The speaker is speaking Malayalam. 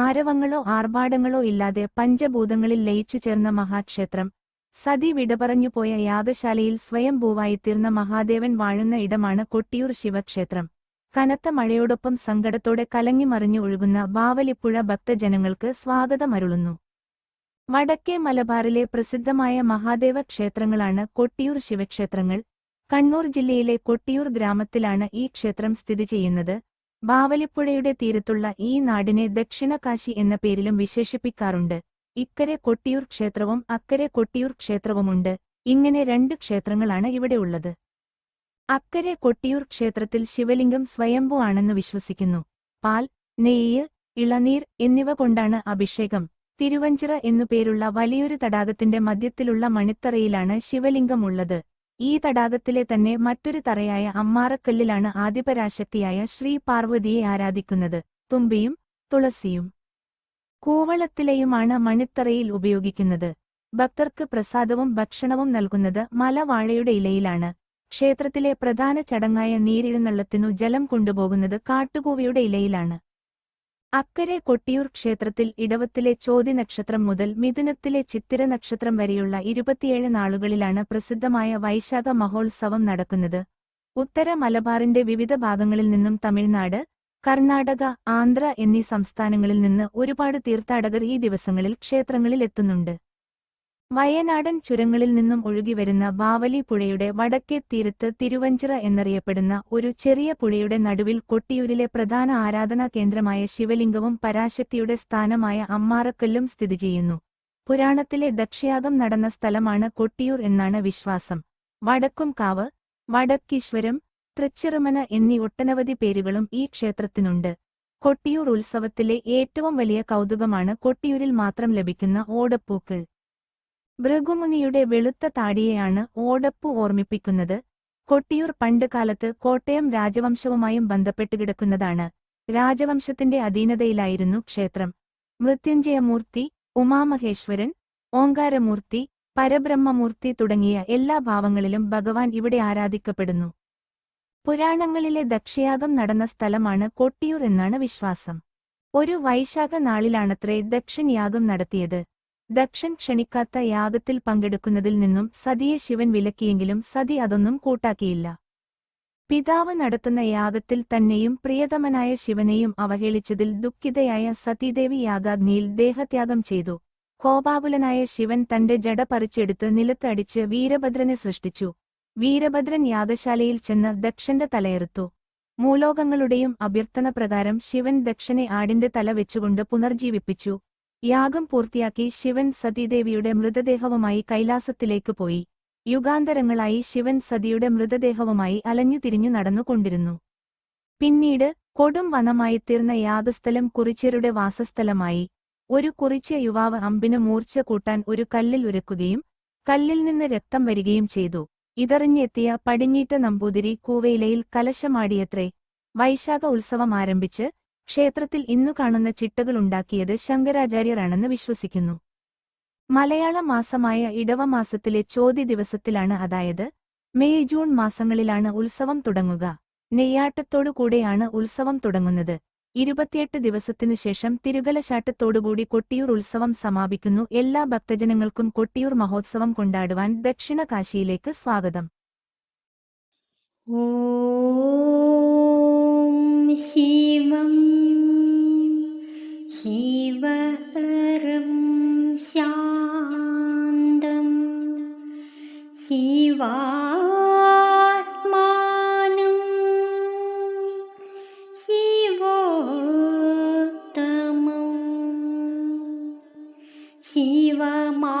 ആരവങ്ങളോ ആർഭാടങ്ങളോ ഇല്ലാതെ പഞ്ചഭൂതങ്ങളിൽ ലയിച്ചു ചേർന്ന മഹാക്ഷേത്രം. സതി വിടപറഞ്ഞുപോയ യാഗശാലയിൽ സ്വയംഭൂവായിത്തീർന്ന മഹാദേവൻ വാഴുന്ന ഇടമാണ് കൊട്ടിയൂർ ശിവക്ഷേത്രം. കനത്ത മഴയോടൊപ്പം സങ്കടത്തോടെ കലങ്ങിമറിഞ്ഞു ഒഴുകുന്ന ബാവലിപ്പുഴ ഭക്തജനങ്ങൾക്ക് സ്വാഗതമരുളുന്നു. വടക്കേ മലബാറിലെ പ്രസിദ്ധമായ മഹാദേവ ക്ഷേത്രങ്ങളാണ് കൊട്ടിയൂർ ശിവക്ഷേത്രങ്ങൾ. കണ്ണൂർ ജില്ലയിലെ കൊട്ടിയൂർ ഗ്രാമത്തിലാണ് ഈ ക്ഷേത്രം സ്ഥിതി ചെയ്യുന്നത്. ബാവലിപ്പുഴയുടെ തീരത്തുള്ള ഈ നാടിനെ ദക്ഷിണകാശി എന്ന പേരിലും വിശേഷിപ്പിക്കാറുണ്ട്. ഇക്കരെ കൊട്ടിയൂർ ക്ഷേത്രവും അക്കരെ കൊട്ടിയൂർ ക്ഷേത്രവുമുണ്ട്. ഇങ്ങനെ രണ്ട് ക്ഷേത്രങ്ങളാണ് ഇവിടെ ഉള്ളത്. അക്കരെ കൊട്ടിയൂർ ക്ഷേത്രത്തിൽ ശിവലിംഗം സ്വയംഭൂ ആണെന്ന് വിശ്വസിക്കുന്നു. പാൽ നെയ്യ് ഇളനീർ എന്നിവ കൊണ്ടാണ് അഭിഷേകം. തിരുവഞ്ചിറ എന്നു പേരുള്ള വലിയൊരു തടാകത്തിന്റെ മധ്യത്തിലുള്ള മണിത്തറയിലാണ് ശിവലിംഗം ഉള്ളത്. ഈ തടാകത്തിലെ തന്നെ മറ്റൊരു തറയായ അമ്മാറക്കല്ലിലാണ് ആദിപരാശക്തിയായ ശ്രീ പാർവതിയെ ആരാധിക്കുന്നത്. തുമ്പിയും തുളസിയും കൂവളത്തിലെയുമാണ് മണിത്തറയിൽ ഉപയോഗിക്കുന്നത്. ഭക്തർക്ക് പ്രസാദവും ഭക്ഷണവും നൽകുന്നത് മലവാഴയുടെ ഇലയിലാണ്. ക്ഷേത്രത്തിലെ പ്രധാന ചടങ്ങായ നീരിഴുന്നള്ളത്തിനു ജലം കൊണ്ടുപോകുന്നത് കാട്ടുകൂവിയുടെ ഇലയിലാണ്. അക്കരെ കൊട്ടിയൂർ ക്ഷേത്രത്തിൽ ഇടവത്തിലെ ചോതി നക്ഷത്രം മുതൽ മിഥുനത്തിലെ ചിത്തിര നക്ഷത്രം വരെയുള്ള ഇരുപത്തിയേഴ് നാളുകളിലാണ് പ്രസിദ്ധമായ വൈശാഖ മഹോത്സവം നടക്കുന്നത്. ഉത്തര മലബാറിന്റെ വിവിധ ഭാഗങ്ങളിൽ നിന്നും തമിഴ്നാട് കർണാടക ആന്ധ്ര എന്നീ സംസ്ഥാനങ്ങളിൽ നിന്ന് ഒരുപാട് തീർത്ഥാടകർ ഈ ദിവസങ്ങളിൽ ക്ഷേത്രങ്ങളിൽ എത്തുന്നുണ്ട്. വയനാടൻ ചുരങ്ങളിൽ നിന്നും ഒഴുകിവരുന്ന ബാവലി പുഴയുടെ വടക്കേ തീരത്ത് തിരുവഞ്ചിറ എന്നറിയപ്പെടുന്ന ഒരു ചെറിയ പുഴയുടെ നടുവിൽ കൊട്ടിയൂരിലെ പ്രധാന ആരാധനാ കേന്ദ്രമായ ശിവലിംഗവും പരാശക്തിയുടെ സ്ഥാനമായ അമ്മാറക്കല്ലും സ്ഥിതി ചെയ്യുന്നു. പുരാണത്തിലെ ദക്ഷയാഗം നടന്ന സ്ഥലമാണ് കൊട്ടിയൂർ എന്നാണ് വിശ്വാസം. വടക്കുംകാവ് വടക്കീശ്വരം തൃച്ചിറുമന എന്നീ ഒട്ടനവധി പേരുകളും ഈ ക്ഷേത്രത്തിനുണ്ട്. കൊട്ടിയൂർ ഉത്സവത്തിലെ ഏറ്റവും വലിയ കൗതുകമാണ് കൊട്ടിയൂരിൽ മാത്രം ലഭിക്കുന്ന ഓടപ്പൂക്കൾ. ഭൃഗുമുനിയുടെ വെളുത്ത താടിയെയാണ് ഓടപ്പ് ഓർമ്മിപ്പിക്കുന്നത്. കൊട്ടിയൂർ പണ്ട് കാലത്ത് കോട്ടയം രാജവംശവുമായും ബന്ധപ്പെട്ട് കിടക്കുന്നതാണ്. രാജവംശത്തിന്റെ അധീനതയിലായിരുന്നു ക്ഷേത്രം. മൃത്യുഞ്ജയമൂർത്തി ഉമാമഹേശ്വരൻ ഓങ്കാരമൂർത്തി പരബ്രഹ്മമൂർത്തി തുടങ്ങിയ എല്ലാ ഭാവങ്ങളിലും ഭഗവാൻ ഇവിടെ ആരാധിക്കപ്പെടുന്നു. പുരാണങ്ങളിലെ ദക്ഷയാഗം നടന്ന സ്ഥലമാണ് കൊട്ടിയൂർ എന്നാണ് വിശ്വാസം. ഒരു വൈശാഖ നാളിലാണത്രേ ദക്ഷൻ യാഗം നടത്തിയത്. ദക്ഷൻ ക്ഷണിക്കാത്ത യാഗത്തിൽ പങ്കെടുക്കുന്നതിൽ നിന്നും സതിയെ ശിവൻ വിലക്കിയെങ്കിലും സതി അതൊന്നും കൂട്ടാക്കിയില്ല. പിതാവ് നടത്തുന്ന യാഗത്തിൽ തന്നെയും പ്രിയതമനായ ശിവനെയും അവഹേളിച്ചതിൽ ദുഃഖിതയായ സതീദേവി യാഗാഗ്നിയിൽ ദേഹത്യാഗം ചെയ്തു. കോപാകുലനായ ശിവൻ തന്റെ ജട പറിച്ചെടുത്ത് നിലത്തടിച്ച് വീരഭദ്രനെ സൃഷ്ടിച്ചു. വീരഭദ്രൻ യാഗശാലയിൽ ചെന്ന് ദക്ഷന്റെ തലയെറുത്തു. മൂലോകങ്ങളുടെയും അഭ്യർത്ഥന പ്രകാരം ശിവൻ ദക്ഷനെ ആടിന്റെ തല വെച്ചുകൊണ്ട് പുനർജീവിപ്പിച്ചു. യാഗം പൂർത്തിയാക്കി ശിവൻ സതീദേവിയുടെ മൃതദേഹവുമായി കൈലാസത്തിലേക്ക് പോയി. യുഗാന്തരങ്ങളായി ശിവൻ സതിയുടെ മൃതദേഹവുമായി അലഞ്ഞുതിരിഞ്ഞു നടന്നുകൊണ്ടിരുന്നു. പിന്നീട് കൊടും വനമായി തീർന്ന യാഗസ്ഥലം കുറിച്യരുടെ വാസസ്ഥലമായി. ഒരു കുറിച്യ യുവാവ് അമ്പിന് മൂർച്ച കൂട്ടാൻ ഒരു കല്ലിൽ ഉരക്കുകയും കല്ലിൽ നിന്ന് രക്തം വരികയും ചെയ്തു. ഇതറിഞ്ഞെത്തിയ പടിഞ്ഞീറ്റ നമ്പൂതിരി കൂവയിലയിൽ കലശമാടിയത്രേ വൈശാഖ ഉത്സവം ആരംഭിച്ച് ക്ഷേത്രത്തിൽ ഇന്നു കാണുന്ന ചിട്ടകളുണ്ടാക്കിയത് ശങ്കരാചാര്യരാണെന്ന് വിശ്വസിക്കുന്നു. മലയാള മാസമായ ഇടവമാസത്തിലെ ചോതി ദിവസത്തിലാണ് അതായത് മെയ് ജൂൺ മാസങ്ങളിലാണ് ഉത്സവം തുടങ്ങുക. നെയ്യാട്ടത്തോടുകൂടെയാണ് ഉത്സവം തുടങ്ങുന്നത്. ഇരുപത്തിയെട്ട് ദിവസത്തിനു ശേഷം തിരുകലശാട്ടത്തോടുകൂടി കൊട്ടിയൂർ ഉത്സവം സമാപിക്കുന്നു. എല്ലാ ഭക്തജനങ്ങൾക്കും കൊട്ടിയൂർ മഹോത്സവം കൊണ്ടാടുവാൻ ദക്ഷിണ കാശിയിലേക്ക് സ്വാഗതം. சிவாத்மானம் சிவோத்தமம் சிவமா